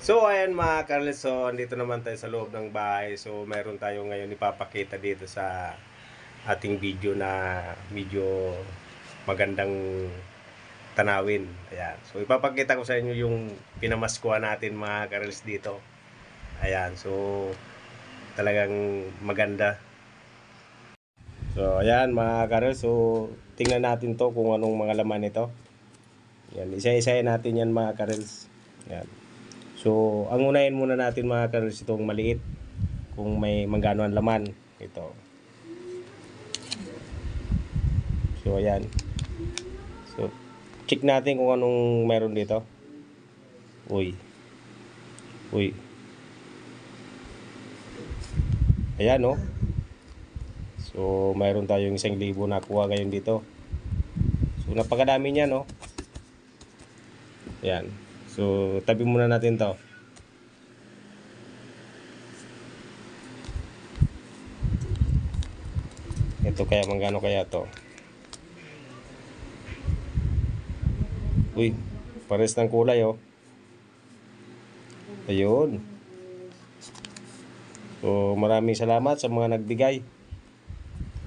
So ayan mga Carlos, so andito naman tayo sa loob ng bahay. So meron tayo ngayon ipapakita dito sa ating video na medyo magandang tanawin. Ayan. So ipapakita ko sa inyo yung pinamaskuha natin mga Carlos dito. Ayan. So talagang maganda. So ayan mga Carlos, so tingnan natin to kung anong mga laman ito. Yan, isa-isahin natin yan mga Carlos. Yan. So, ang unahin muna natin mga karos itong maliit kung may manggano ang laman ito. So, ayan. So, check natin kung anong meron dito. Uy. Uy. Ayan, no? So, mayroon tayong isang libo na kuha ngayon dito. So, napakadami niya, no? Ayan. So, tabi muna natin to. Ito kaya manggano kaya to. Uy, pares ng kulay oh. Ayun. So, maraming salamat sa mga nagbigay.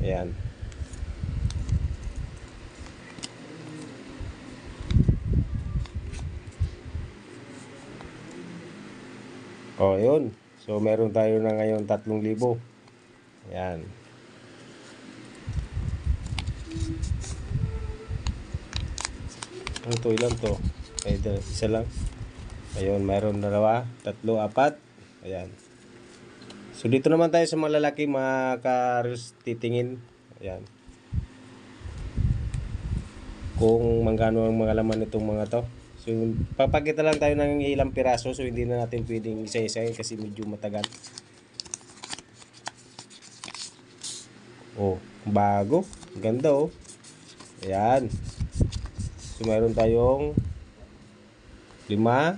Ayan. Oh, yun. So, meron tayo na ngayon 3,000. Ayan. Ano to? Ilan to? Da- isa lang. Ayun, meron dalawa, tatlo, apat. Ayan. So, dito naman tayo sa mga lalaki, mga titingin. Ayan. Kung manggano ang mga laman nitong mga to. So, papakita lang tayo ng ilang piraso. So, hindi na natin pwedeng isa-isa kasi medyo matagal. Oh, bago. Ganda oh. Ayan. So, meron tayong lima.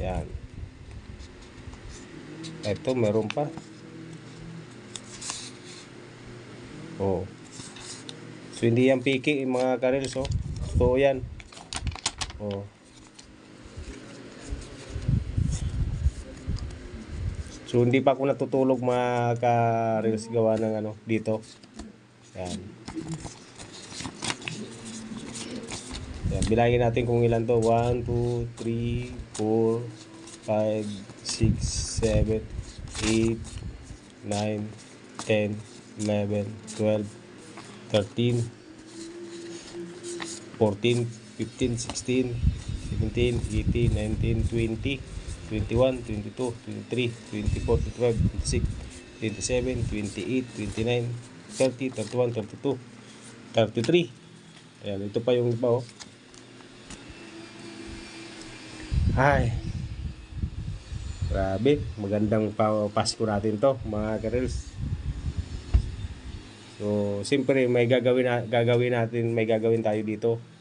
Ayan. Ito, meron pa. Oh. So, hindi yan piki, mga karels, oh. Totoo yan. Oh. So, hindi pa ako natutulog mga ka-reels gawa ng ano, dito. Yan. Yan, bilangin natin kung ilan to. 1, 2, 3, 4, 5, 6, 7, 8, 9, 10, 11, 12, 13, 14, 15, 16, 17, 18, 19, 20, 21, 22, 23, 24, 25, 26, 27, 28, 29, 30, 31, 32, 33. Ayan, ito pa yung iba oh. Ay. Grabe, magandang pa Pasko natin to, mga karels. So, siyempre may gagawin na, gagawin natin, may gagawin tayo dito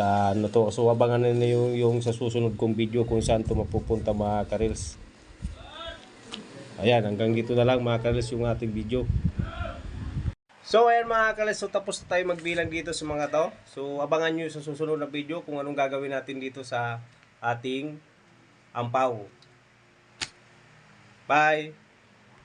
ano to. So, abangan na yung, yung sa susunod kong video kung saan to mapupunta mga karels. Ayan, hanggang dito na lang mga karels yung ating video. So, ayan mga karels, so tapos na tayo magbilang dito sa mga to. So, abangan nyo sa susunod na video kung anong gagawin natin dito sa ating ampaw. Bye!